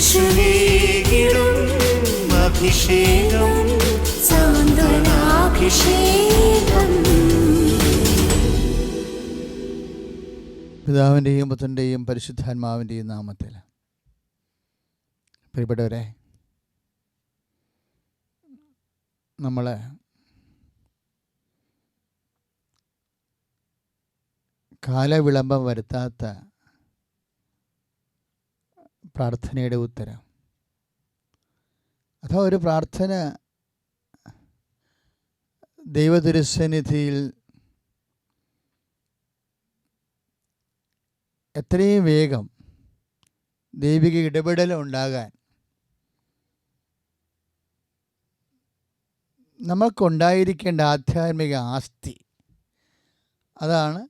യേശുവേകിടും അഭിഷേകം സാന്ത്വനാഭിഷേകം. പിതാവിന്റെയും പുത്രന്റെയും പരിശുദ്ധാത്മാവിന്റെയും നാമത്തിൽ. പ്രിയപ്പെട്ടവരെ നമ്മൾ കാലവിളംബം വരുത്താത്ത പ്രാർത്ഥനയുടെ ഉത്തരം. അഥവാ ഒരു പ്രാർത്ഥന ദൈവദുരുസന്നിധിയിൽ എത്രയും വേഗം ദൈവിക ഇടപെടൽ ഉണ്ടാകാൻ നമുക്കുണ്ടായിരിക്കേണ്ട ആധ്യാത്മിക ആസ്തി അതാണ്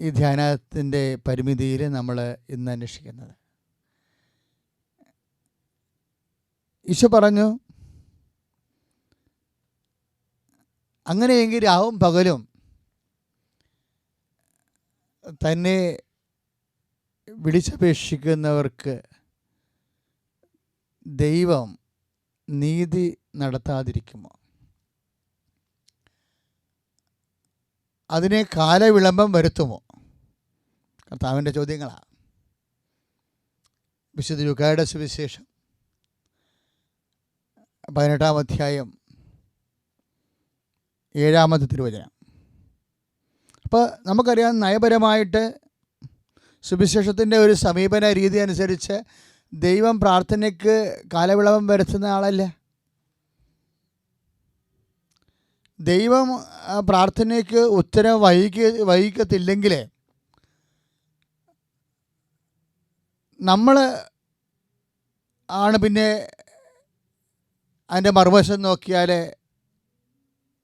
ഈ ധ്യാനത്തിന്റെ പരിമിതിയിൽ നമ്മൾ ഇന്ന് അന്വേഷിക്കുന്നത്. ഈശോ പറഞ്ഞു അങ്ങനെയെങ്കിൽ രാവും പകലും തന്നെ വിളിച്ചപേക്ഷിക്കുന്നവർക്ക് ദൈവം നീതി നടത്താതിരിക്കുമോ? അതിനെ കാലവിളംബം വരുത്തുമോ? കർത്താവിന്റെ ചോദ്യങ്ങളാണ് വിശുദ്ധ ലുക്കായുടെ സുവിശേഷം. പതിനെട്ടാം അധ്യായം ഏഴാമത്തെ തിരുവചനം. അപ്പോൾ നമുക്കറിയാം നയപരമായിട്ട് സുവിശേഷത്തിന്റെ ഒരു സമീപന രീതി അനുസരിച്ച് ദൈവം പ്രാർത്ഥനയ്ക്ക് കാലവിളവം വരുത്തുന്ന ആളല്ല? ദൈവം പ്രാർത്ഥനയ്ക്ക് ഉത്തരം വഹിക്ക വൈകത്തില്ലെങ്കിൽ നമ്മൾ ആണ് പിന്നെ അതിന്റെ മറുവശം നോക്കിയാൽ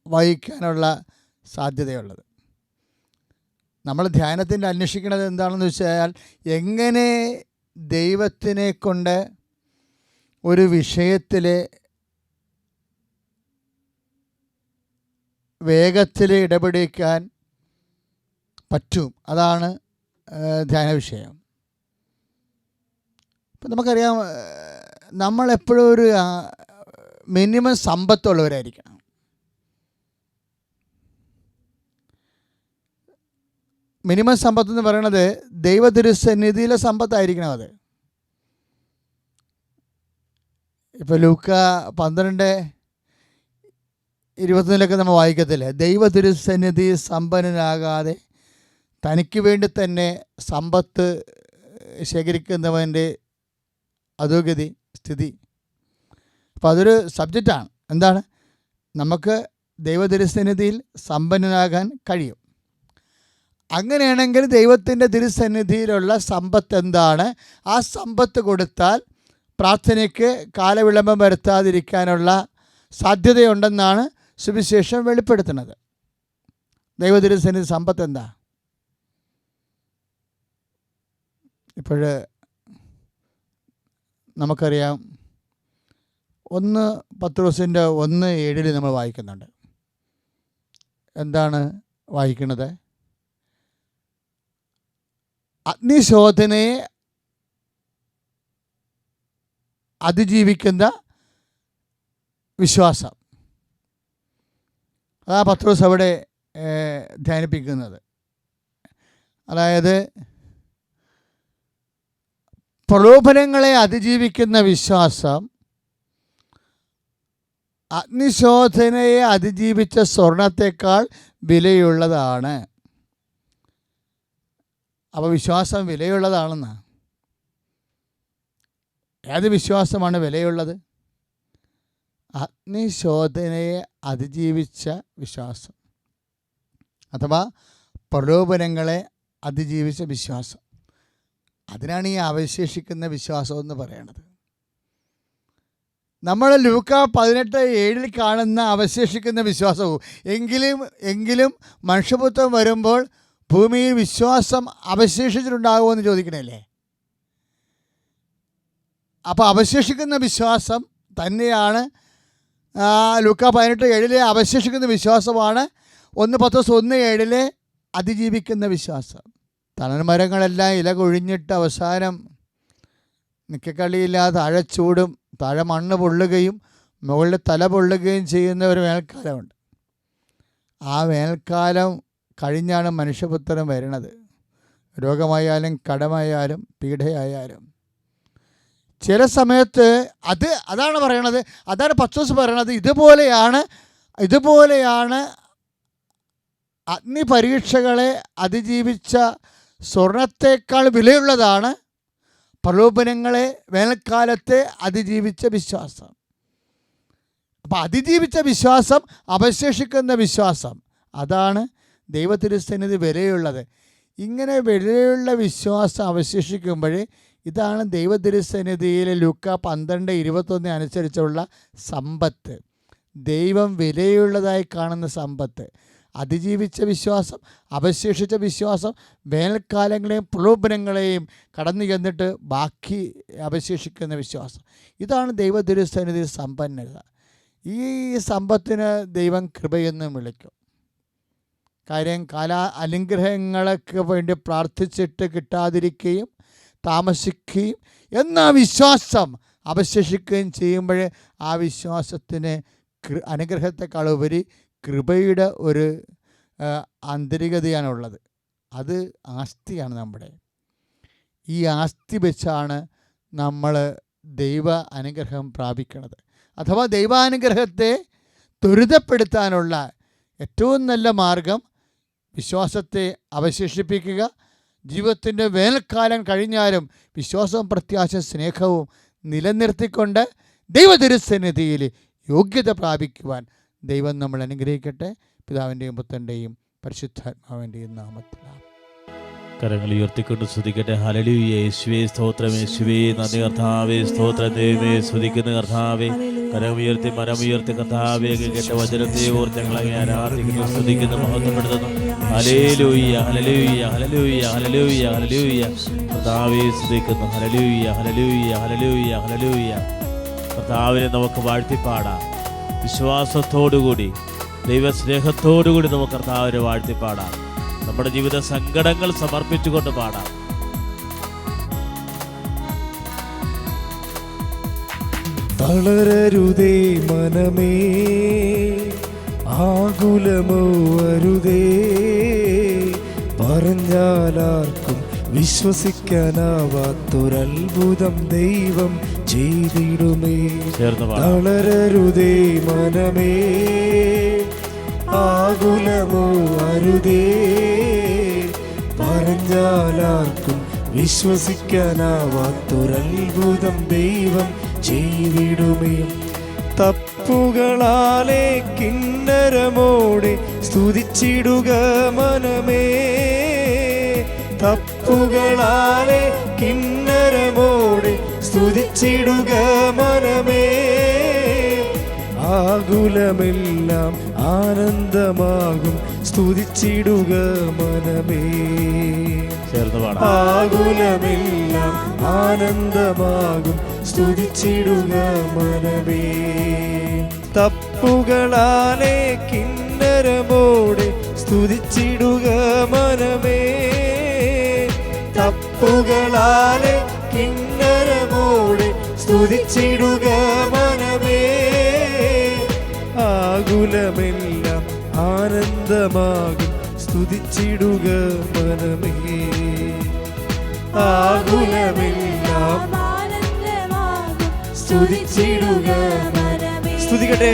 വഹിക്കാനുള്ള സാധ്യതയുള്ളത്. നമ്മൾ ധ്യാനത്തിന്റെ അന്വേഷിക്കുന്നത് എന്താണെന്ന് വെച്ചാൽ എങ്ങനെ ദൈവത്തിനെ കൊണ്ട് ഒരു വിഷയത്തിൽ വേഗത്തിൽ ഇടപെടിക്കാൻ പറ്റും. അതാണ് ധ്യാന വിഷയം ഇപ്പം നമുക്കറിയാം നമ്മളെപ്പോഴും ഒരു മിനിമം സമ്പത്തുള്ളവരായിരിക്കണം. മിനിമം സമ്പത്ത് എന്ന് പറയുന്നത് ദൈവതിരുസന്നിധിയിലെ സമ്പത്തായിരിക്കണം അത്. ഇപ്പോൾ ലൂക്ക പന്ത്രണ്ട് ഇരുപത്തിനാലൊക്കെ നമ്മൾ വായിക്കത്തില്ലേ? ദൈവ തിരുസന്നിധി സമ്പന്നനാകാതെ തനിക്ക് വേണ്ടി തന്നെ സമ്പത്ത് ശേഖരിക്കുന്നവന്റെ അധോഗതി സ്ഥിതി. അപ്പോൾ അതൊരു സബ്ജക്റ്റാണ് എന്താണ്? നമുക്ക് ദൈവതിരുസന്നിധിയിൽ സമ്പന്നനാകാൻ കഴിയും. അങ്ങനെയാണെങ്കിൽ ദൈവത്തിന്റെ തിരുസന്നിധിയിലുള്ള സമ്പത്ത് എന്താണ്? ആ സമ്പത്ത് കൊടുത്താൽ പ്രാർത്ഥനയ്ക്ക് കാലവിളംബം വരുത്താതിരിക്കാനുള്ള സാധ്യതയുണ്ടെന്നാണ് സുവിശേഷം വെളിപ്പെടുത്തുന്നത്. ദൈവതിരുസന്നിധി സമ്പത്ത് എന്താ? ഇപ്പോൾ നമുക്കറിയാം. ഒന്ന് പത്ത് ദിവസത്തിന്റെ ഒന്ന് ഏഴിൽ നമ്മൾ വായിക്കുന്നുണ്ട്. എന്താണ് വായിക്കുന്നത്? അഗ്നിശോധനയെ അതിജീവിക്കുന്ന വിശ്വാസം. അതാ പത്രോസ് അവിടെ ധ്യാനിപ്പിക്കുന്നത്. അതായത് പ്രലോഭനങ്ങളെ അതിജീവിക്കുന്ന വിശ്വാസം അഗ്നിശോധനയെ അതിജീവിച്ച സ്വർണത്തെക്കാൾ വിലയുള്ളതാണ്. അപ്പോൾ വിശ്വാസം വിലയുള്ളതാണെന്ന്? ഏത് വിശ്വാസമാണ് വിലയുള്ളത്? അഗ്നിശോധനയെ അതിജീവിച്ച വിശ്വാസം. അഥവാ പ്രലോഭനങ്ങളെ അതിജീവിച്ച വിശ്വാസം. അതിനാണ് ഈ അവശേഷിക്കുന്ന വിശ്വാസം എന്ന് പറയുന്നത് നമ്മൾ ലൂക്ക പതിനെട്ട് ഏഴിൽ കാണുന്ന അവശേഷിക്കുന്ന വിശ്വാസവും എങ്കിലും എങ്കിലും മനുഷ്യപുത്രം വരുമ്പോൾ ഭൂമിയിൽ വിശ്വാസം അവശേഷിച്ചിട്ടുണ്ടാകുമെന്ന് ചോദിക്കണല്ലേ? അപ്പോൾ അവശേഷിക്കുന്ന വിശ്വാസം തന്നെയാണ് ലൂക്ക പതിനെട്ട് ഏഴിലെ അവശേഷിക്കുന്ന വിശ്വാസമാണ് ഒന്ന് പത്തോസ് ഒന്ന് ഏഴിലെ അതിജീവിക്കുന്ന വിശ്വാസം. തണൽമരങ്ങളെല്ലാം ഇല കൊഴിഞ്ഞിട്ട് അവസാനം നിക്കക്കളിയില്ലാതെ താഴെ ചൂടും താഴെ മണ്ണ് പൊള്ളുകയും മുകളിൽ തല പൊള്ളുകയും ചെയ്യുന്ന ഒരു വേനൽക്കാലമുണ്ട്. ആ വേനൽക്കാലം കഴിഞ്ഞാണ് മനുഷ്യപുത്രൻ വരുന്നത്. രോഗമായാലും കടമായാലും പീഡയായാലും. ചില സമയത്ത് അത് അതാണ് പറയണത് അതാണ് പച്ചോസ് പറയണത് ഇതുപോലെയാണ് ഇതുപോലെയാണ് അഗ്നി പരീക്ഷകളെ അതിജീവിച്ച സ്വർണത്തേക്കാൾ വിലയുള്ളതാണ് പ്രലോഭനങ്ങളെ വേനൽക്കാലത്തെ അതിജീവിച്ച വിശ്വാസം. അപ്പം അതിജീവിച്ച വിശ്വാസം അവശേഷിക്കുന്ന വിശ്വാസം അതാണ് ദൈവത്തിരുസന്നിധി വിലയുള്ളത്. ഇങ്ങനെ വിലയുള്ള വിശ്വാസം അവശേഷിക്കുമ്പോഴേ ഇതാണ് ദൈവതിരുസന്നിധിയിലെ ലുക്ക പന്ത്രണ്ട് ഇരുപത്തൊന്ന് അനുസരിച്ചുള്ള സമ്പത്ത്. ദൈവം വിലയുള്ളതായി കാണുന്ന സമ്പത്ത്. അതിജീവിച്ച വിശ്വാസം അവശേഷിച്ച വിശ്വാസം വേനൽക്കാലങ്ങളെയും പ്രലോഭനങ്ങളെയും കടന്നു ചെന്നിട്ട് ബാക്കി അവശേഷിക്കുന്ന വിശ്വാസം. ഇതാണ് ദൈവദുരുസ്ഥനിധി സമ്പന്നത. ഈ സമ്പത്തിന് ദൈവം കൃപയെന്ന് വിളിക്കും. കാര്യം കാല അനുഗ്രഹങ്ങൾക്ക് വേണ്ടി പ്രാർത്ഥിച്ചിട്ട് കിട്ടാതിരിക്കുകയും താമസിക്കുകയും എന്ന വിശ്വാസം അവശേഷിക്കുകയും ചെയ്യുമ്പോൾ ആ വിശ്വാസത്തിന് അനുഗ്രഹത്തെക്കാളുപരി കൃപയുടെ ഒരു ആന്തരികതയാണുള്ളത്. അത് ആസ്തിയാണ് നമ്മുടെ. ഈ ആസ്തി വെച്ചാണ് നമ്മൾ ദൈവ അനുഗ്രഹം പ്രാപിക്കുന്നത് അഥവാ ദൈവാനുഗ്രഹത്തെ ത്വരിതപ്പെടുത്താനുള്ള ഏറ്റവും നല്ല മാർഗം വിശ്വാസത്തെ അവശേഷിപ്പിക്കുക ജീവിതത്തിന്റെ വേനൽക്കാലം കഴിഞ്ഞാലും വിശ്വാസവും പ്രത്യാശ സ്നേഹവും നിലനിർത്തിക്കൊണ്ട് ദൈവതിരുസന്നിധിയിൽ യോഗ്യത പ്രാപിക്കുവാൻ ദൈവം നമ്മൾ അനുഗ്രഹിക്കട്ടെ. പിതാവിന്റെയും പുത്രന്റെയും പരിശുദ്ധാത്മാവിന്റെയും നാമത്തിൽ കരങ്ങൾ ഉയർത്തിക്കൊണ്ട് സ്തുതിക്കട്ടെ. ഹലലുയ യേശുവേ സ്തോത്രം. യേശുവേ നന്ദി കർത്താവേ സ്തോത്രം. ദൈവമേ സ്തുതിക്കുന്ന കർത്താവേ. കരമുയർത്തി മരമുയർത്തി കർത്താവേ കേട്ട വചനത്തെ ഓർത്ത് ഞങ്ങളെ ആരാധിക്കുന്നു സ്തുതിക്കുന്നു മഹത്വപ്പെടുത്തുന്നു. ഹലേലൂയ്യ ഹലലൂയ്യ ഹലലൂയ്യ ഹലലൂയ്യ ഹലലൂയ്യ കർത്താവേ സ്തുതിക്കുന്നു. ഹലലൂയ്യ ഹലലൂയ്യ ഹലലൂയ്യ ഹലലൂയ്യ കർത്താവിനെ നമുക്ക് വാഴ്ത്തിപ്പാടാം. വിശ്വാസത്തോടുകൂടി ദൈവസ്നേഹത്തോടുകൂടി നമുക്ക് കർത്താവിനെ വാഴ്ത്തിപ്പാടാം. നമ്മുടെ ജീവിത സങ്കടങ്ങൾ സമർപ്പിച്ചുകൊണ്ട് പാടാം. തളരരുതേ മനമേ ആകുലമോ അരുതേ പറഞ്ഞാലാർക്കും വിശ്വസിക്കാനാവാത്തൊരത്ഭുതം ദൈവം ചെയ്തിടുമേ. ചേർന്ന് തളരരുതേ മനമേ ആകുലമോ അരുതേ. പറഞ്ഞാലാർക്കും വിശ്വസിക്കാനാവാത്തൊരത്ഭുതം ദൈവം ചെയ്തിടുമേ. തപ്പുകളാലെ കിന്നരമോടെ സ്തുതിച്ചിടുക മനമേ. തപ്പുകളാലെ കിന്നരമോടെ സ്തുതിച്ചിടുക മനമേ. ആകുലമെല്ലാം ആനന്ദമാകും. സ്തുതിച്ചിടുക മനമേ. ആകുലമെല്ലാം ആനന്ദമാകും. സ്തുതിച്ചിടുക മനമേ. തപ്പുകളാലെ കിന്നരമോടെ സ്തുതിച്ചിടുക മനമേ. തപ്പുകളാലെ കിന്നരമോടെ സ്തുതിച്ചിടുക മനമേ. ആകുലമെല്ലാം ആനന്ദമാകും. സ്തുതിച്ചിടുക മനമേ. ആകുലമെല്ലാം ആനന്ദമാകും. സ്തുതിച്ചിടുക മനമേ. സ്തുതിക്കട്ടെ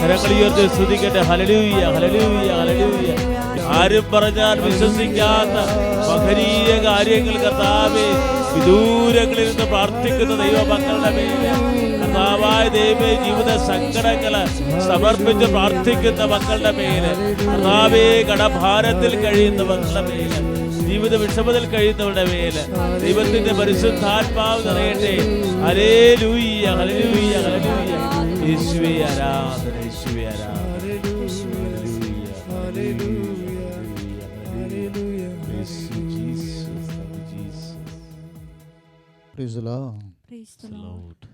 കരങ്ങൾ ഉയർത്തി സ്തുതിക്കട്ടെ ആരും പറഞ്ഞാൽ വിശ്വസിക്കാത്ത മഹനീയ കാര്യങ്ങൾ കർത്താവേ വിദൂരങ്ങളിൽ നിന്ന് പ്രാർത്ഥിക്കുന്ന ദൈവമക്കളുടെ മേലെ കർത്താവായ ദൈവ ജീവിത സങ്കടങ്ങൾ സമർപ്പിച്ച് പ്രാർത്ഥിക്കുന്ന മക്കളുടെ മേലെ കർത്താവേ കടഭാരത്തിൽ കഴിയുന്ന മക്കളുടെ മേലെ ജീവിത വിഷമത്തിൽ കഴിയുന്നവരുടെ മേൽ ദൈവത്തിന്റെ പരിശുദ്ധാത്മാവ് നിറയട്ടെ. ഹല്ലേലൂയ ഹല്ലേലൂയ ഹല്ലേലൂയ യേശുവേ ആരാധന.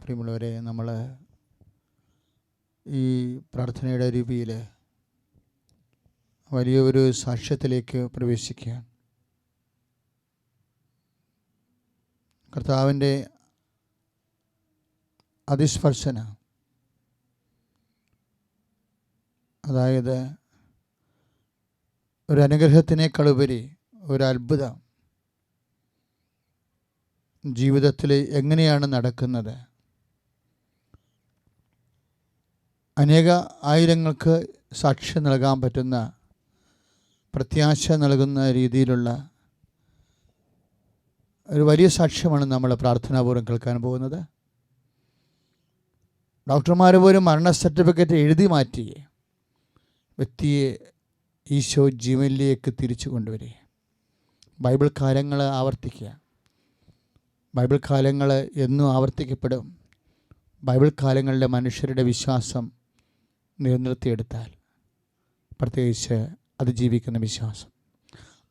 പ്രിയമുള്ളവരെ നമ്മൾ ഈ പ്രാർത്ഥനയുടെ രൂപയിൽ വലിയ ഒരു സാക്ഷ്യത്തിലേക്ക് പ്രവേശിക്കുകയാണ്. കർത്താവിന്റെ അതിസ്പർശന അതായത് ഒരു അനുഗ്രഹത്തിനേക്കാളുപരി ഒരു അത്ഭുതം ജീവിതത്തിൽ എങ്ങനെയാണ് നടക്കുന്നത്? അനേക ആയിരങ്ങൾക്ക് സാക്ഷ്യം നൽകാൻ പറ്റുന്ന പ്രത്യാശ നൽകുന്ന രീതിയിലുള്ള ഒരു വലിയ സാക്ഷ്യമാണ് നമ്മൾ പ്രാർത്ഥനാപൂർവം കേൾക്കാൻ പോകുന്നത്. ഡോക്ടർമാർ പോലും മരണ സർട്ടിഫിക്കറ്റ് എഴുതി മാറ്റി വ്യക്തിയെ ഈശോ ജീവനിലേക്ക് തിരിച്ചു കൊണ്ടുവരിക. ബൈബിൾ കാര്യങ്ങൾ ആവർത്തിക്കുക. ബൈബിൾ കാലങ്ങൾ എന്നും ആവർത്തിക്കപ്പെടും. ബൈബിൾ കാലങ്ങളിലെ മനുഷ്യരുടെ വിശ്വാസം നിലനിർത്തിയെടുത്താൽ പ്രത്യേകിച്ച് അതിജീവിക്കുന്ന വിശ്വാസം.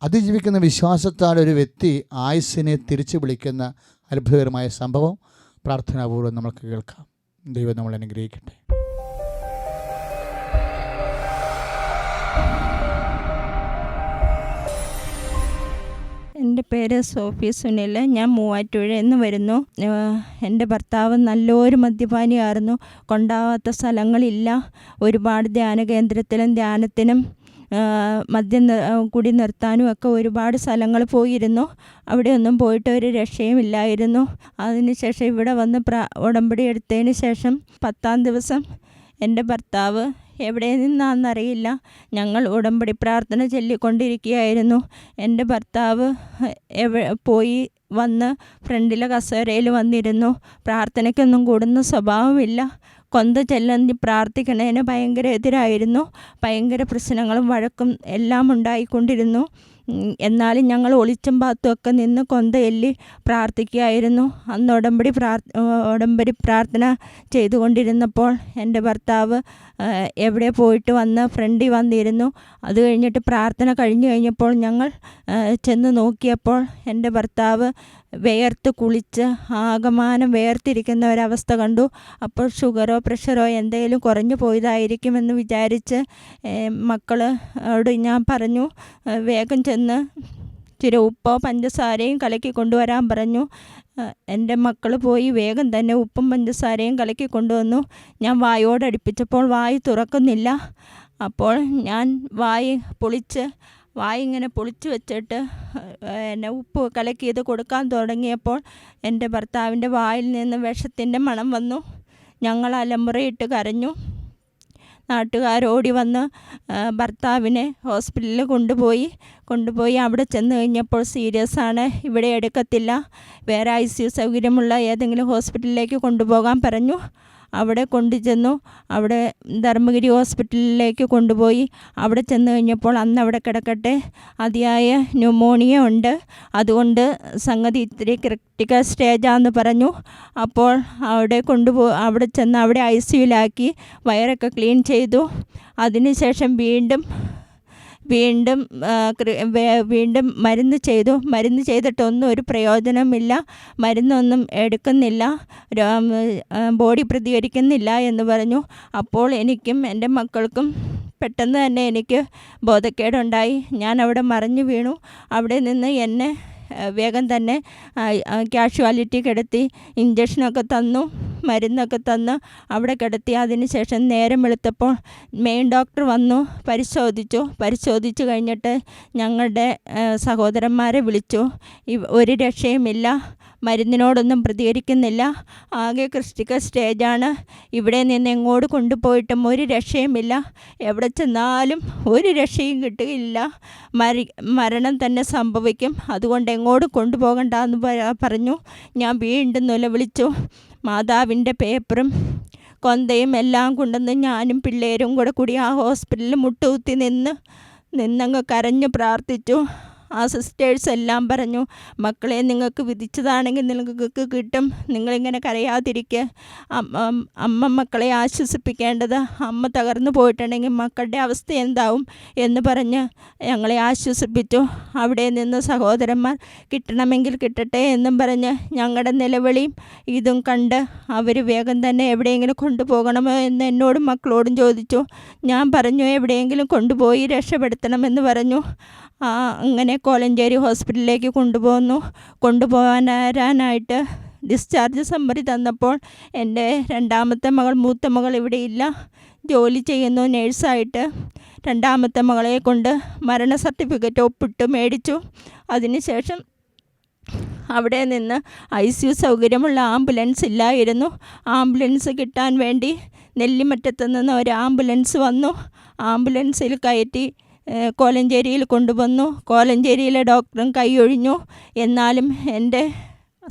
അതിജീവിക്കുന്ന വിശ്വാസത്താൽ ഒരു വ്യക്തി ആയുസ്സിനെ തിരിച്ചു വിളിക്കുന്ന അത്ഭുതകരമായ സംഭവം പ്രാർത്ഥനാപൂർവം നമുക്ക് കേൾക്കാം. ദൈവം നമ്മൾ അനുഗ്രഹിക്കട്ടെ. എന്റെ പേര് സോഫി സുനിൽ. ഞാൻ മൂവാറ്റുപുഴ എന്ന് വരുന്നു. എന്റെ ഭർത്താവ് നല്ലൊരു മദ്യപാനിയായിരുന്നു. കൊണ്ടാവാത്ത സ്ഥലങ്ങളില്ല. ഒരുപാട് ധ്യാന കേന്ദ്രത്തിലും ധ്യാനത്തിനും മദ്യം കുടി നിർത്താനും ഒക്കെ ഒരുപാട് സ്ഥലങ്ങൾ പോയിരുന്നു. അവിടെയൊന്നും പോയിട്ട് ഒരു രക്ഷയും ഇല്ലായിരുന്നു. അതിനുശേഷം ഇവിടെ വന്ന് പ്ര ഉടമ്പടി എടുത്തതിന് ശേഷം പത്താം ദിവസം എന്റെ ഭർത്താവ് എവിടെ നിന്നാണെന്നറിയില്ല ഞങ്ങൾ ഉടമ്പടി പ്രാർത്ഥന ചൊല്ലിക്കൊണ്ടിരിക്കുകയായിരുന്നു. എന്റെ ഭർത്താവ് എവ പോയി വന്ന് ഫ്രണ്ടിലെ കസേരയിൽ വന്നിരുന്നു. പ്രാർത്ഥനയ്ക്കൊന്നും കൂടുന്ന സ്വഭാവമില്ല. കൊന്ത ചെല്ലി പ്രാർത്ഥിക്കണതിന് ഭയങ്കര എതിരായിരുന്നു. ഭയങ്കര പ്രശ്നങ്ങളും വഴക്കും എല്ലാം ഉണ്ടായിക്കൊണ്ടിരുന്നു. എന്നാലും ഞങ്ങൾ ഒളിച്ചും പാത്തും ഒക്കെ നിന്ന് കൊന്ത എല്ലി പ്രാർത്ഥിക്കുകയായിരുന്നു. അന്ന് ഉടമ്പടി പ്രാർ ഉടമ്പടി പ്രാർത്ഥന ചെയ്തുകൊണ്ടിരുന്നപ്പോൾ എന്റെ ഭർത്താവ് എവിടെ പോയിട്ട് വന്ന് ഫ്രണ്ടിൽ വന്നിരുന്നു. അത് കഴിഞ്ഞിട്ട് പ്രാർത്ഥന കഴിഞ്ഞു കഴിഞ്ഞപ്പോൾ ഞങ്ങൾ ചെന്ന് നോക്കിയപ്പോൾ എന്റെ ഭർത്താവ് വേർത്ത് കുളിച്ച് ആകമാനം വേർത്തിരിക്കുന്ന ഒരവസ്ഥ കണ്ടു. അപ്പോൾ ഷുഗറോ പ്രഷറോ എന്തെങ്കിലും കുറഞ്ഞു പോയതായിരിക്കുമെന്ന് വിചാരിച്ച് മക്കളോട് ഞാൻ പറഞ്ഞു വേഗം ചെന്ന് ഇച്ചിരി ഉപ്പോ പഞ്ചസാരയും കലക്കി കൊണ്ടുവരാൻ പറഞ്ഞു. എന്റെ മക്കൾ പോയി വേഗം തന്നെ ഉപ്പും പഞ്ചസാരയും കലക്കി കൊണ്ടുവന്നു. ഞാൻ വായോടടുപ്പിച്ചപ്പോൾ വായി തുറക്കുന്നില്ല. അപ്പോൾ ഞാൻ വായി പൊളിച്ച് വായ ഇങ്ങനെ പൊളിച്ചു വെച്ചിട്ട് എന്നെ ഉപ്പ് കലക്കിയത് കൊടുക്കാൻ തുടങ്ങിയപ്പോൾ എന്റെ ഭർത്താവിന്റെ വായിൽ നിന്ന് വിഷത്തിന്റെ മണം വന്നു. ഞങ്ങൾ അലമുറയിട്ട് കരഞ്ഞു. നാട്ടുകാരോടി വന്ന് ഭർത്താവിനെ ഹോസ്പിറ്റലിൽ കൊണ്ടുപോയി കൊണ്ടുപോയി അവിടെ ചെന്ന് കഴിഞ്ഞപ്പോൾ സീരിയസ് ആണ് ഇവിടെ എടുക്കത്തില്ല വേറെ ഐ സി യു സൗകര്യമുള്ള ഏതെങ്കിലും ഹോസ്പിറ്റലിലേക്ക് കൊണ്ടുപോകാൻ പറഞ്ഞു. അവിടെ കൊണ്ടുചെന്നു. അവിടെ ധർമ്മഗിരി ഹോസ്പിറ്റലിലേക്ക് കൊണ്ടുപോയി. അവിടെ ചെന്ന് കഴിഞ്ഞപ്പോൾ അന്ന് അവിടെ കിടക്കട്ടെ. അതിയായ ന്യൂമോണിയ ഉണ്ട്. അതുകൊണ്ട് സംഗതി ഇത്തിരി ക്രിട്ടിക്കൽ സ്റ്റേജാന്ന് പറഞ്ഞു. അപ്പോൾ അവിടെ കൊണ്ടുപോ അവിടെ ചെന്ന് അവിടെ ഐ സിയുലാക്കി വയറൊക്കെ ക്ലീൻ ചെയ്തു. അതിനുശേഷം വീണ്ടും വീണ്ടും വീണ്ടും മരുന്ന് ചെയ്തു. മരുന്ന് ചെയ്തിട്ടൊന്നും ഒരു പ്രയോജനമില്ല. മരുന്നൊന്നും എടുക്കുന്നില്ല. ബോഡി പ്രതികരിക്കുന്നില്ല എന്ന് പറഞ്ഞു. അപ്പോൾ എനിക്കും എന്റെ മക്കൾക്കും പെട്ടെന്ന് തന്നെ എനിക്ക് ബോധക്കേടുണ്ടായി. ഞാൻ അവിടെ മറിഞ്ഞു വീണു. അവിടെ നിന്ന് എന്നെ വേഗം തന്നെ ക്യാഷ്വാലിറ്റി കിടത്തി ഇഞ്ചക്ഷനൊക്കെ തന്നു മരുന്നൊക്കെ തന്ന് അവിടെ കിടത്തി. അതിന് ശേഷം നേരം വെളുത്തപ്പോൾ മെയിൻ ഡോക്ടർ വന്നു പരിശോധിച്ചു. പരിശോധിച്ചു കഴിഞ്ഞിട്ട് ഞങ്ങളുടെ സഹോദരന്മാരെ വിളിച്ചു. ഒരു രക്ഷയുമില്ല. മരുന്നിനോടൊന്നും പ്രതികരിക്കുന്നില്ല. ആകെ ക്രിസ്റ്റിക്കൽ സ്റ്റേജാണ്. ഇവിടെ നിന്ന് എങ്ങോട്ട് കൊണ്ടുപോയിട്ടും ഒരു രക്ഷയുമില്ല. എവിടെ ചെന്നാലും ഒരു രക്ഷയും കിട്ടുകയില്ല. മരി മരണം തന്നെ സംഭവിക്കും. അതുകൊണ്ട് എങ്ങോട്ട് കൊണ്ടുപോകണ്ട എന്ന് പറഞ്ഞു. ഞാൻ വീണ്ടും നിലവിളിച്ചു. മാതാവിന്റെ പേപ്പറും കൊന്തയും എല്ലാം കൊണ്ടുവന്ന് ഞാനും പിള്ളേരും കൂടെ കൂടി ആ ഹോസ്പിറ്റലിൽ മുട്ടുകുത്തി നിന്ന് നിന്നങ്ങ് കരഞ്ഞു പ്രാർത്ഥിച്ചു. ആ സിസ്റ്റേഴ്സ് എല്ലാം പറഞ്ഞു മക്കളെ നിങ്ങൾക്ക് വിധിച്ചതാണെങ്കിൽ നിങ്ങൾക്ക് കിട്ടും. നിങ്ങളിങ്ങനെ കരയാതിരിക്കുക അമ്മ മക്കളെ ആശ്വസിപ്പിക്കേണ്ടത് അമ്മ തകർന്നു പോയിട്ടുണ്ടെങ്കിൽ മക്കളുടെ അവസ്ഥ എന്താവും? എന്ന് പറഞ്ഞ് ഞങ്ങളെ ആശ്വസിപ്പിച്ചു. അവിടെ നിന്ന് സഹോദരന്മാർ കിട്ടണമെങ്കിൽ കിട്ടട്ടെ എന്നും പറഞ്ഞ് ഞങ്ങളുടെ നിലവിളിയും ഇതും കണ്ട് അവർ വേഗം തന്നെ എവിടെയെങ്കിലും കൊണ്ടുപോകണമോ എന്ന് എന്നോടും മക്കളോടും ചോദിച്ചു. ഞാൻ പറഞ്ഞു എവിടെയെങ്കിലും കൊണ്ടുപോയി രക്ഷപ്പെടുത്തണമെന്ന് പറഞ്ഞു. അങ്ങനെ കോലഞ്ചേരി ഹോസ്പിറ്റലിലേക്ക് കൊണ്ടുപോകുന്നു. കൊണ്ടുപോകാനായിട്ട് ഡിസ്ചാർജ് സമ്മറി തന്നപ്പോൾ എന്റെ രണ്ടാമത്തെ മകൾ മൂത്ത മകൾ ഇവിടെ ഇല്ല ജോലി ചെയ്യുന്നു നേഴ്സായിട്ട് രണ്ടാമത്തെ മകളെ കൊണ്ട് മരണ സർട്ടിഫിക്കറ്റ് ഒപ്പിട്ട് മേടിച്ചു. അതിനുശേഷം അവിടെ നിന്ന് ഐ സി യു സൗകര്യമുള്ള ആംബുലൻസ് ഇല്ലായിരുന്നു. ആംബുലൻസ് കിട്ടാൻ വേണ്ടി നെല്ലിമറ്റത്ത് നിന്ന് ഒരു ആംബുലൻസ് വന്നു. ആംബുലൻസിൽ കയറ്റി കോലഞ്ചേരിയിൽ കൊണ്ടുവന്നു. കോലഞ്ചേരിയിലെ ഡോക്ടറും കൈയൊഴിഞ്ഞു. എന്നാലും എന്റെ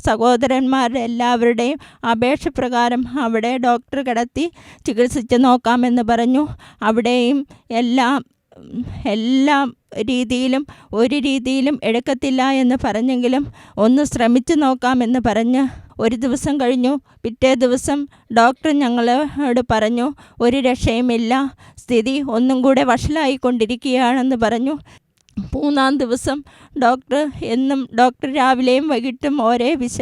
സഹോദരന്മാരുടെ എല്ലാവരുടെയും അപേക്ഷ പ്രകാരം അവിടെ ഡോക്ടർ കിടത്തി ചികിത്സിച്ച് നോക്കാമെന്ന് പറഞ്ഞു. അവിടെയും എല്ലാം എല്ലാ രീതിയിലും ഒരു രീതിയിലും എടുക്കത്തില്ല എന്ന് പറഞ്ഞെങ്കിലും ഒന്ന് ശ്രമിച്ചു നോക്കാമെന്ന് പറഞ്ഞ് ഒരു ദിവസം കഴിഞ്ഞു. പിറ്റേ ദിവസം ഡോക്ടർ ഞങ്ങളോട് പറഞ്ഞു ഒരു രക്ഷയുമില്ല. സ്ഥിതി ഒന്നും കൂടെ വഷളായിക്കൊണ്ടിരിക്കുകയാണെന്ന് പറഞ്ഞു. മൂന്നാം ദിവസം ഡോക്ടർ എന്നും ഡോക്ടർ രാവിലെയും വൈകിട്ടും ഒരേ വിശ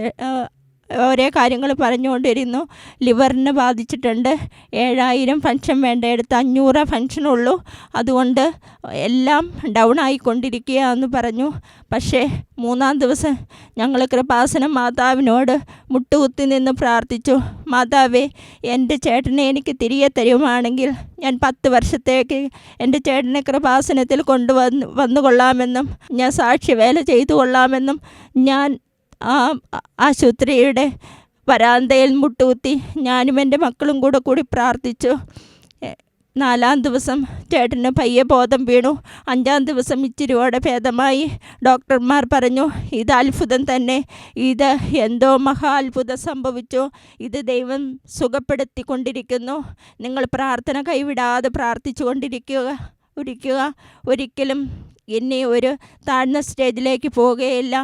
ഓരോ കാര്യങ്ങൾ പറഞ്ഞുകൊണ്ടിരുന്നു. ലിവറിന് ബാധിച്ചിട്ടുണ്ട്. ഏഴായിരം ഫംഗ്ഷൻ വേണ്ട അടുത്ത് അഞ്ഞൂറ് ഫംഗ്ഷനുള്ളൂ അതുകൊണ്ട് എല്ലാം ഡൗൺ ആയിക്കൊണ്ടിരിക്കുകയെന്ന് പറഞ്ഞു. പക്ഷേ മൂന്നാം ദിവസം ഞങ്ങൾ കൃപാസനം മാതാവിനോട് മുട്ടുകുത്തി നിന്ന് പ്രാർത്ഥിച്ചു. മാതാവേ എന്റെ ചേട്ടനെ എനിക്ക് തിരികെ തരുവാണെങ്കിൽ ഞാൻ പത്ത് വർഷത്തേക്ക് എന്റെ ചേട്ടനെ കൃപാസനത്തിൽ കൊണ്ടുവന്ന് വന്നുകൊള്ളാമെന്നും ഞാൻ സാക്ഷി വേല ചെയ്തു കൊള്ളാമെന്നും ഞാൻ ആ ആശുപത്രിയുടെ വരാന്തയിൽ മുട്ടുകുത്തി ഞാനും എന്റെ മക്കളും കൂടെ കൂടി പ്രാർത്ഥിച്ചു. നാലാം ദിവസം ചേട്ടന് പയ്യെ ബോധം വീണു. അഞ്ചാം ദിവസം ഇച്ചിരിയോടെ ഭേദമായി ഡോക്ടർമാർ പറഞ്ഞു ഇത് അത്ഭുതം തന്നെ. ഇത് എന്തോ മഹാ അത്ഭുതം സംഭവിച്ചു. ഇത് ദൈവം സുഖപ്പെടുത്തിക്കൊണ്ടിരിക്കുന്നു. നിങ്ങൾ പ്രാർത്ഥന കൈവിടാതെ പ്രാർത്ഥിച്ചു കൊണ്ടിരിക്കുക ഒരിക്കുക. ഒരിക്കലും ഇനി ഒരു താഴ്ന്ന സ്റ്റേജിലേക്ക് പോവുകയില്ല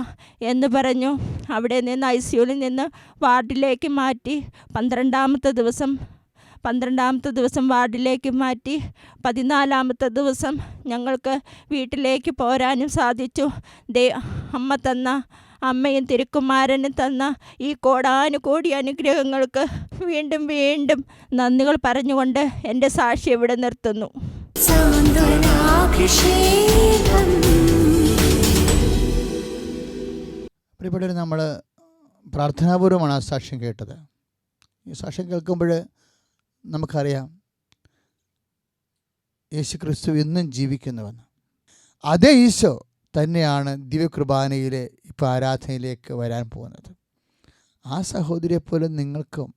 എന്ന് പറഞ്ഞു. അവിടെ നിന്ന് ഐ സിയുവിൽ നിന്ന് വാർഡിലേക്ക് മാറ്റി. പന്ത്രണ്ടാമത്തെ ദിവസം പന്ത്രണ്ടാമത്തെ ദിവസം വാർഡിലേക്ക് മാറ്റി. പതിനാലാമത്തെ ദിവസം ഞങ്ങൾക്ക് വീട്ടിലേക്ക് പോരാനും സാധിച്ചു. ദേ അമ്മ തന്ന അമ്മയും തിരുക്കുമാരനും തന്ന ഈ കോടാനുകോടി അനുഗ്രഹങ്ങൾക്ക് വീണ്ടും വീണ്ടും നന്ദികൾ പറഞ്ഞുകൊണ്ട് എന്റെ സാക്ഷി ഇവിടെ നിർത്തുന്നു. പ്രിയപ്പെട്ടവർ നമ്മൾ പ്രാർത്ഥനാപൂർവമാണ് ആ സാക്ഷ്യം കേട്ടത്. ഈ സാക്ഷ്യം കേൾക്കുമ്പോൾ നമുക്കറിയാം യേശു ക്രിസ്തു ഇന്നും ജീവിക്കുന്നുവെന്ന് അതേ ഈശോ തന്നെയാണ് ദിവ്യകുർബാനയിലെ ഇപ്പോൾ ആരാധനയിലേക്ക് വരാൻ പോകുന്നത്. ആ സഹോദരിയെ പോലും നിങ്ങൾക്കും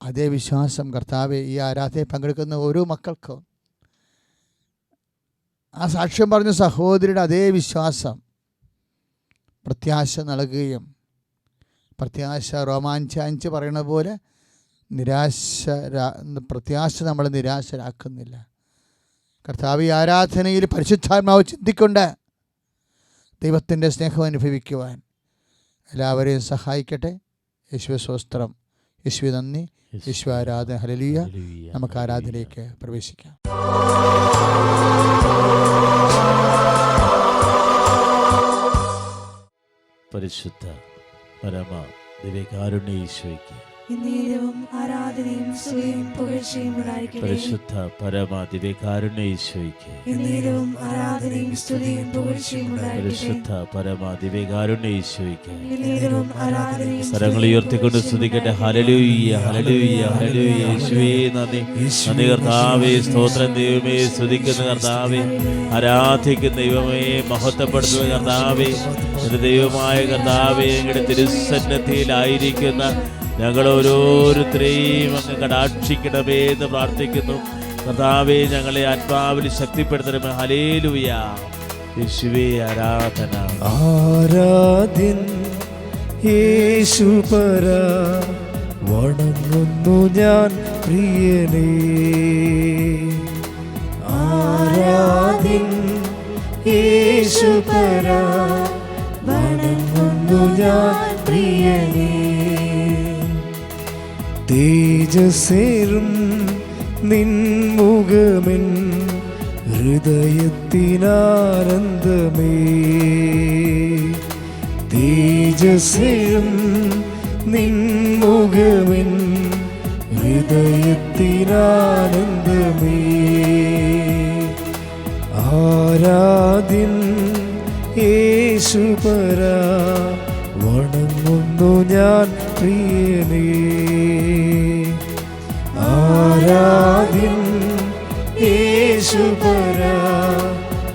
അതേ വിശ്വാസം കർത്താവെ ഈ ആരാധനയിൽ പങ്കെടുക്കുന്ന ഓരോ മക്കൾക്കും ആ സാക്ഷ്യം പറഞ്ഞ സഹോദരിയുടെ അതേ വിശ്വാസം പ്രത്യാശ നൽകുകയും പ്രത്യാശ റോമാഞ്ചാഞ്ച് പറയണ പോലെ നിരാശ പ്രത്യാശ നമ്മൾ നിരാശരാക്കുന്നില്ല. കർത്താവ് ഈ ആരാധനയിൽ പരിശുദ്ധാത്മാവ് ചിന്തിക്കൊണ്ട് ദൈവത്തിന്റെ സ്നേഹം അനുഭവിക്കുവാൻ എല്ലാവരെയും സഹായിക്കട്ടെ. യേശുവ സ്വസ്ത്രം യേശുവ. നന്ദി യേശു ആരാധന ഹലലിയ ഹല്ലേലൂയ, നമുക്ക് ഹല്ലേലൂയ. ആരാധനയിലേക്ക് പ്രവേശിക്കാം. പരിശുദ്ധ പരമ ദിവ്യകാരുണ്യ ഈശോയ്ക്ക് പരിശുദ്ധ പരിശുദ്ധ പരമ ദിവ്യകാരുണ്യ ഈശോയ്ക്ക് എന്നേരവും ആരാധനയും കരങ്ങൾ ഉയർത്തിക്കൊണ്ട് സ്തുതിക്കട്ടെ. ഹലലൂയ്യ ഹലലൂയ്യ ഹലലൂയ്യ യേശുവേ നന്ദി. നന്ദി കർത്താവേ സ്തോത്രം ദൈവമേ സ്തുതിക്കുന്ന കർത്താവേ. ആരാധിക്കുന്ന ദൈവമേ മഹത്വപ്പെടുത്തുന്ന കർത്താവേ. ദൈവമായ കർത്താവേ എങ്ങനെ തിരുസന്നത്തിയിലായിരിക്കുന്ന ഞങ്ങൾ ഓരോരുത്തരെയും അങ്ങ് കടാക്ഷിക്കണമേ എന്ന് പ്രാർത്ഥിക്കുന്നു. കർത്താവേ ഞങ്ങളെ ആത്മാവിൽ ശക്തിപ്പെടുത്തണമേ. ഹലേലുയ യേശുവേ ആരാധന. ആരാധ്യൻ യേശുപര വണങ്ങുന്നു ഞാൻ പ്രിയനേ. യേശു യേശുപര വണങ്ങുന്നു ഞാൻ പ്രിയനേ. തേജസേറും നിൻമുഖമെൻ ഹൃദയത്തിനാനന്ദമേ. തേജസേറും നിൻമുഖമെൻ ഹൃദയത്തിനാനന്ദമേ. ആരാധിൻ യേശുപര വണങ്ങുന്നു ഞാൻ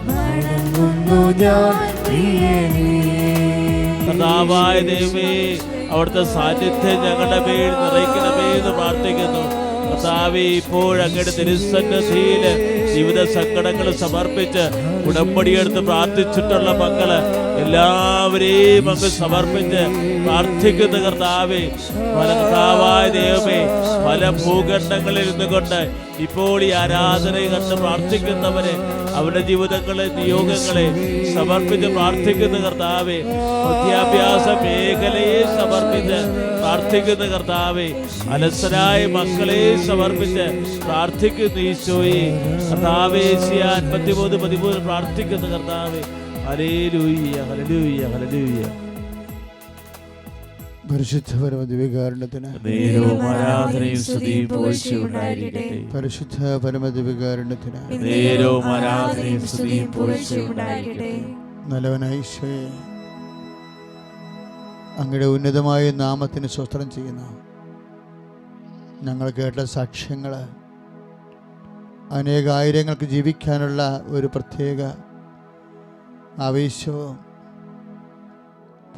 മടങ്ങുന്നു ഞാൻ ദൈവമേ അവിടുത്തെ സാന്നിധ്യം ഞങ്ങളുടെ മേൽ നിറയ്ക്കണമേ എന്ന് പ്രാർത്ഥിക്കുന്നു. കർത്താവെ ഇപ്പോഴങ്ങയുടെ തിരുസന്നധിയിൽ ജീവിത സങ്കടങ്ങൾ സമർപ്പിച്ച് ഉടമ്പടിയെടുത്ത് പ്രാർത്ഥിച്ചിട്ടുള്ള മക്കൾ എല്ലാവരെയും അങ്ങ് സമർപ്പിച്ച് പ്രാർത്ഥിക്കുന്ന കർത്താവെ പല കർത്താവായ ദൈവമേ പല ഭൂഖണ്ഡങ്ങളിൽ നിന്നുകൊണ്ട് ഇപ്പോൾ ഈ ആരാധന കണ്ട് പ്രാർത്ഥിക്കുന്നവരെ അവരുടെ ജീവിതങ്ങളെ നിയോഗങ്ങളെ സമർപ്പിച്ച് പ്രാർത്ഥിക്കുന്ന കർത്താവേ വിദ്യാഭ്യാസ മേഖലയെ സമർപ്പിച്ച് പ്രാർത്ഥിക്കുന്ന കർത്താവെ അലസരായ മക്കളെ സമർപ്പിച്ച് പ്രാർത്ഥിക്കുന്ന ഈശോയെ. കർത്താവെ അൻപത്തിമൂന്ന് പതിമൂന്ന് പ്രാർത്ഥിക്കുന്ന കർത്താവെ. പരിശുദ്ധ ദിവ്യകാരുണ്യത്തിന് അങ്ങയുടെ ഉന്നതമായ നാമത്തിന് സ്വസ്ത്രം ചെയ്യുന്നു. ഞങ്ങൾ കേട്ട സാക്ഷ്യങ്ങൾ അനേകായിരങ്ങൾക്ക് ജീവിക്കാനുള്ള ഒരു പ്രത്യേക ആവേശവും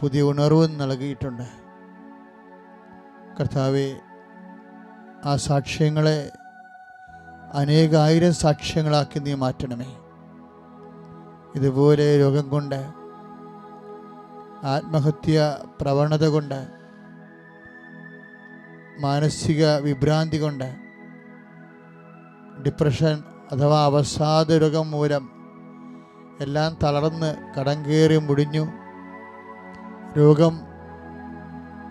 പുതിയ ഉണർവും നൽകിയിട്ടുണ്ട്. കർത്താവെ ആ സാക്ഷ്യങ്ങളെ അനേകായിരം സാക്ഷ്യങ്ങളാക്കി നീ മാറ്റണമേ. ഇതുപോലെ രോഗം കൊണ്ട് ആത്മഹത്യ പ്രവണത കൊണ്ട് മാനസിക വിഭ്രാന്തി കൊണ്ട് ഡിപ്രഷൻ അഥവാ അവസാദ രോഗം മൂലം എല്ലാം തളർന്ന് കടം കയറി മുടിഞ്ഞു. രോഗം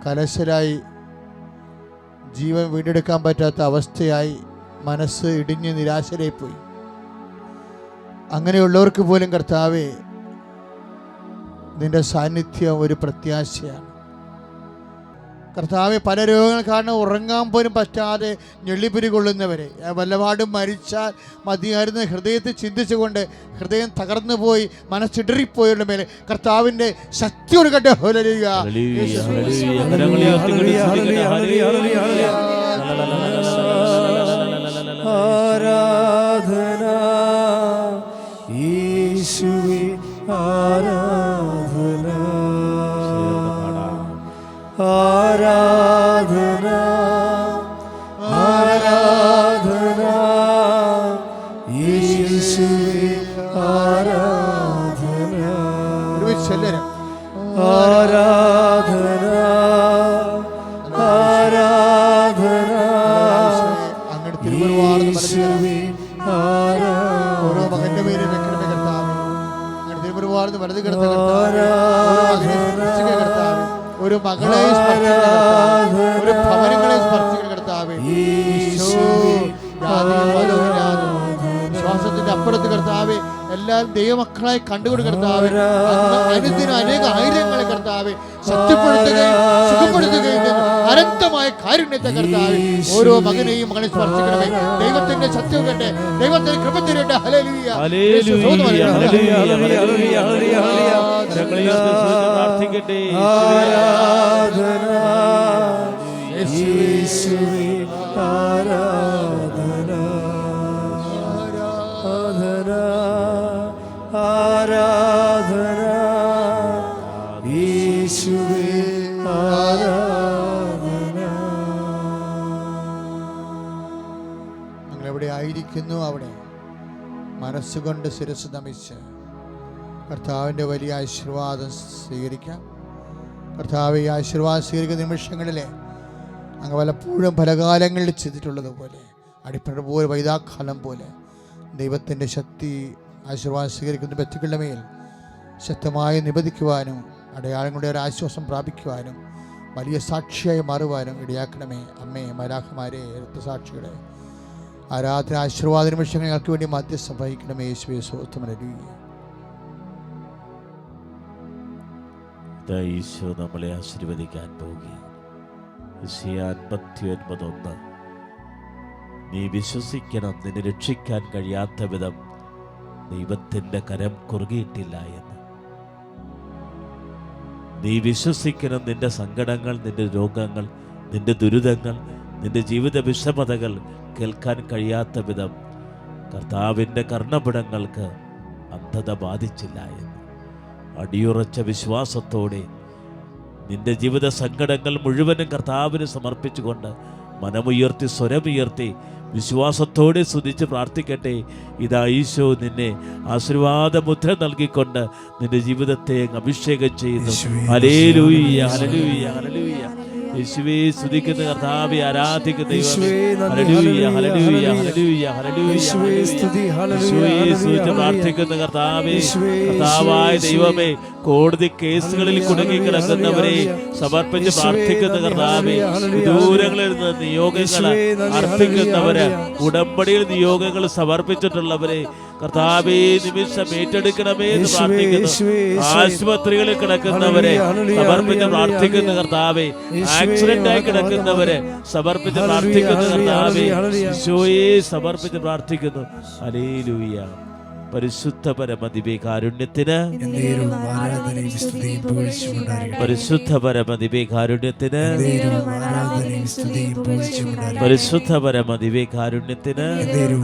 കലശലായി ജീവൻ വീണ്ടെടുക്കാൻ പറ്റാത്ത അവസ്ഥയായി മനസ്സ് ഇടിഞ്ഞ് നിരാശരായിപ്പോയി. അങ്ങനെയുള്ളവർക്ക് പോലും കർത്താവെ നിന്റെ സാന്നിധ്യം ഒരു പ്രത്യാശയാണ്. കർത്താവെ പല രോഗങ്ങൾ കാരണം ഉറങ്ങാൻ പോലും പറ്റാതെ ഞെള്ളിപ്പിരി കൊള്ളുന്നവരെ. വല്ലപാടും മരിച്ചാൽ മതിയായിരുന്ന ഹൃദയത്തിൽ ചിന്തിച്ചുകൊണ്ട് ഹൃദയം തകർന്നു പോയി മനസ്സിടറിപ്പോയുള്ള മേലെ കർത്താവിന്റെ ശക്തി സ്തുതിക്കട്ടെ. ഹല്ലേലൂയ. ആരാധന ഈശുവി ആരാധന ആരാധന. ആരാധന ആരാധന. അങ്ങനെ ഓരോ മകന്റെ പേര് വെക്കണമേ കർത്താവേ. അങ്ങനെ തിരുവരുവാർന്ന് വലത് കിടന്ന കർത്താവേ. ഒരു മകളെ ഒരു ഭവനങ്ങളെ സ്പർശിക്കുന്ന കർത്താവേ. ഈശോ അപ്പുറത്ത് കർത്താവേ എല്ലാം ദൈവമക്കളായി കണ്ടുകൊണ്ട് കർത്താവേ അങ്ങ് അനുദിനം അനേക ആയിരങ്ങളെ കർത്താവേ സത്യപ്പെടുത്തുകയും സുഖപ്പെടുത്തുകയും അനന്തമായ കാരുണ്യത്തെ കർത്താവേ ഓരോ മകനെയും മകനെ സ്പർശിക്കണമേ. ദൈവത്തിന്റെ സത്യം കണ്ടേ ദൈവത്തിന്റെ കൃപ തരട്ടെ. ഹല്ലേലൂയ. മനസ്സുകൊണ്ട് ശിരസ് നമിച്ച് കർത്താവിന്റെ വലിയ ആശീർവാദം സ്വീകരിക്കാം. കർത്താവ് ഈ ആശീർവാദം സ്വീകരിക്കുന്ന നിമിഷങ്ങളിലെ അങ്ങ് പലപ്പോഴും പലകാലങ്ങളിൽ ചെയ്തിട്ടുള്ളതുപോലെ അടിപ്പഴ പോലെ വൈതാക്കാലം പോലെ ദൈവത്തിന്റെ ശക്തി ആശീർവാദം സ്വീകരിക്കുന്ന വ്യക്തികളുടെ മേൽ ശക്തമായി നിബന്ധിക്കുവാനും അടയാളങ്ങളുടെ ഒരു ആശ്വാസം പ്രാപിക്കുവാനും വലിയ സാക്ഷിയായി മാറുവാനും ഇടയാക്കണമേ. അമ്മേ മലാഖമാരെ രക്തസാക്ഷികളെ ആരാധന ആശീർവാദ നിമിഷങ്ങൾ ഞങ്ങൾക്ക് വേണ്ടി മധ്യസ്ഥം വഹിക്കണമേ യേശുവേ ഈശോ നമ്മളെ ആശീർവദിക്കാൻ ഒൻപത് ഒന്ന് നീ വിശ്വസിക്കണം നിന്നെ രക്ഷിക്കാൻ കഴിയാത്ത വിധം ദൈവത്തിന്റെ കരം കുറുകിയിട്ടില്ല എന്ന്. നീ വിശ്വസിക്കണം നിന്റെ സങ്കടങ്ങൾ നിന്റെ രോഗങ്ങൾ നിന്റെ ദുരിതങ്ങൾ നിന്റെ ജീവിത വിഷമതകൾ കേൾക്കാൻ കഴിയാത്ത വിധം കർത്താവിന്റെ കർണപിടങ്ങൾക്ക് അന്ധത ബാധിച്ചില്ല എന്ന്. അടിയുറച്ച വിശ്വാസത്തോടെ നിന്റെ ജീവിത സങ്കടങ്ങൾ മുഴുവനും കർത്താവിന് സമർപ്പിച്ചുകൊണ്ട് മനമുയർത്തി സ്വരമുയർത്തി വിശ്വാസത്തോടെ സ്തുതിച്ച് പ്രാർത്ഥിക്കട്ടെ. ഇതാ ഈശോ നിന്നെ ആശീർവാദ മുദ്ര നൽകിക്കൊണ്ട് നിന്റെ ജീവിതത്തെ അഭിഷേകം ചെയ്യുന്നു. യേശുവേ, ഹല്ലേലൂയ ഹല്ലേലൂയ ഹല്ലേലൂയ. യേശുവേ സ്തുതിക്കുന്ന കർത്താവെ ആരാധിക്കുന്ന പ്രാർത്ഥിക്കുന്ന കർത്താവേ. കർത്താവായ ദൈവമേ കോടതി കേസുകളിൽ കുടുങ്ങി കിടക്കുന്നവരെ സമർപ്പിച്ച് പ്രാർത്ഥിക്കുന്ന കർത്താവേ. ദൂരങ്ങളിൽ നിന്ന് നിയോഗങ്ങൾ നന്ദി, അർപ്പിക്കുന്നവര് ഉടമ്പടിയിൽ നിയോഗങ്ങൾ സമർപ്പിച്ചിട്ടുള്ളവരെ കർത്താവേ നിമിഷം ഏറ്റെടുക്കണമേ എന്ന് പ്രാർത്ഥിക്കുന്നു. ആശുപത്രികളിൽ കിടക്കുന്നവരെ സമർപ്പിച്ച് പ്രാർത്ഥിക്കുന്ന. കർത്താവേ. ആക്സിഡന്റ് ആയി കിടക്കുന്നവരെ. സമർപ്പിച്ച് പ്രാർത്ഥിക്കുന്നു കർത്താവേ. ഈശോയെ സമർപ്പിച്ച് പ്രാർത്ഥിക്കുന്നു അലേലൂയ പരിശുദ്ധ പരമതിവേ കാരുണ്യത്തിന്. പരിശുദ്ധ പരമതിവേ കാരുണ്യത്തിന്. പരിശുദ്ധ പരമദിവ്യകാരുണ്യത്തിന് എന്നേരും